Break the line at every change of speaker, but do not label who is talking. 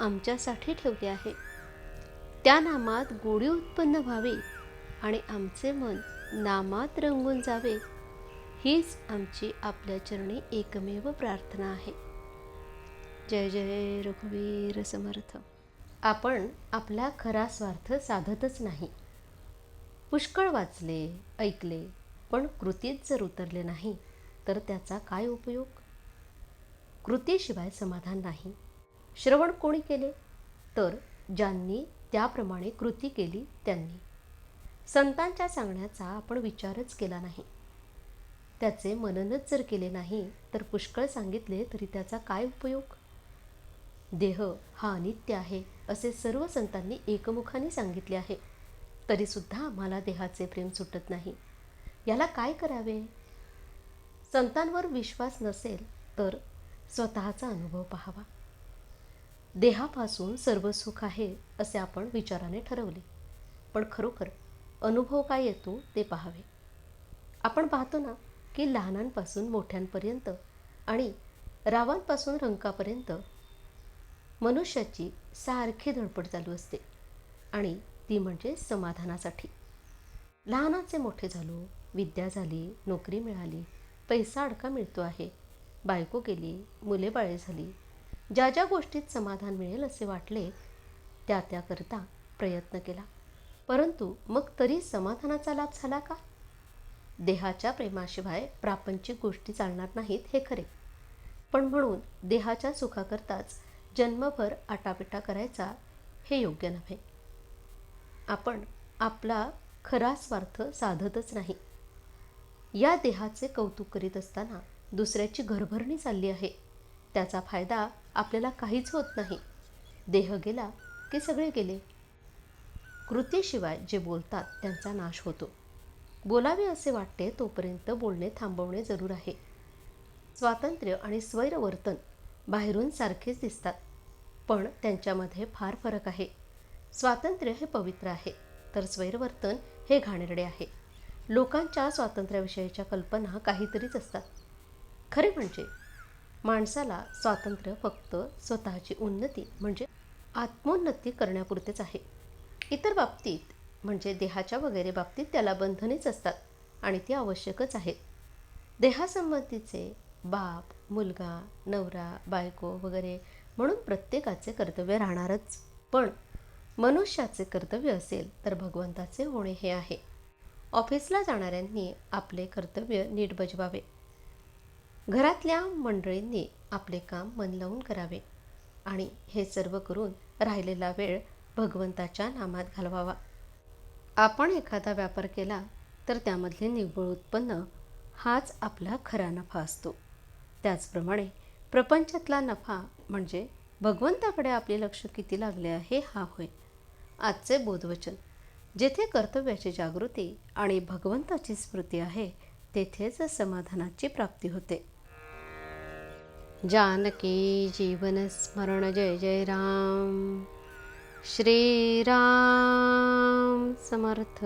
आमच्यासाठी ठेवले आहे. त्या नामात गोडी उत्पन्न व्हावी आणि आमचे मन नामात रंगून जावे हीच आमची आपल्या चरणी एकमेव प्रार्थना आहे. जय जय रघुवीर समर्थ. आपण आपला खरा स्वार्थ साधतच नाही. पुष्कळ वाचले ऐकले पण कृतीत जर उतरले नाही तर त्याचा काय उपयोग? कृतीशिवाय समाधान नाही. श्रवण कोणी केले? तर ज्यांनी त्याप्रमाणे कृती केली त्यांनी. संतांच्या सांगण्याचा आपण विचारच केला नाही. त्याचे मननच जर केले नाही तर पुष्कळ सांगितले तरी त्याचा काय उपयोग? देह हा अनित्य आहे असे सर्व संतांनी एकमुखाने सांगितले आहे. तरीसुद्धा आम्हाला देहाचे प्रेम सुटत नाही. याला काय करावे? संतांवर विश्वास नसेल तर स्वतःचा अनुभव पाहावा. देहापासून सर्व सुख आहे असे आपण विचाराने ठरवले. पण खरोखर अनुभव काय येतो ते पाहावे. आपण पाहतो ना की लहानांपासून मोठ्यांपर्यंत आणि रावांपासून रंकापर्यंत मनुष्याची सारखी धडपड चालू असते आणि ती म्हणजे समाधानासाठी. लहानाचे मोठे झालो विद्या झाली नोकरी मिळाली पैसा अडका मिळतो आहे बायको गेली मुले बाळे झाली ज्या ज्या गोष्टीत समाधान मिळेल असे वाटले त्या त्याकरता प्रयत्न केला. परंतु मग तरी समाधानाचा लाभ झाला का? देहाच्या प्रेमाशिवाय प्रापंचिक गोष्टी चालणार नाहीत हे खरे. पण म्हणून देहाच्या सुखाकरताच जन्मभर आटापिटा करायचा हे योग्य नव्हे. आपण आपला खरा स्वार्थ साधतच नाही. या देहाचे कौतुक करीत असताना दुसऱ्याची घरभरणी चालली आहे. त्याचा फायदा आपल्याला काहीच होत नाही. देह गेला की सगळे गेले. कृतीशिवाय जे बोलतात त्यांचा नाश होतो. बोलावे असे वाटते तोपर्यंत बोलणे थांबवणे जरूर आहे. स्वातंत्र्य आणि स्वैरवर्तन बाहेरून सारखेच दिसतात पण त्यांच्यामध्ये फार फरक आहे. स्वातंत्र्य हे पवित्र आहे तर स्वैरवर्तन हे घाणेरडे आहे. लोकांच्या स्वातंत्र्याविषयीच्या कल्पना काहीतरीच असतात. खरे म्हणजे माणसाला स्वातंत्र्य फक्त स्वतःची उन्नती म्हणजे आत्मोन्नती करण्यापुरतेच आहे. इतर बाबतीत म्हणजे देहाच्या वगैरे बाबतीत त्याला बंधनेच असतात आणि ती आवश्यकच आहेत देहासंबंधीचे बाप मुलगा नवरा बायको वगैरे म्हणून प्रत्येकाचे कर्तव्य राहणारच. पण मनुष्याचे कर्तव्य असेल तर भगवंताचे होणे हे आहे. ऑफिसला जाणाऱ्यांनी आपले कर्तव्य नीट बजवावे घरातल्या मंडळींनी आपले काम मन लावून करावे आणि हे सर्व करून राहिलेला वेळ भगवंताच्या नामात घालवावा. आपण एखादा व्यापार केला तर त्यामधले निव्वळ उत्पन्न हाच आपला खरा नफा असतो. त्याचप्रमाणे प्रपंचातला नफा म्हणजे भगवंताकडे आपले लक्ष किती लागले आहे हा होय. आजचे बोधवचन जेथे कर्तव्याची जागृती आणि भगवंताची स्मृती आहे तेथेच समाधानाची प्राप्ती होते. जानकी जीवन स्मरण जय जय राम. श्रीराम समर्थ.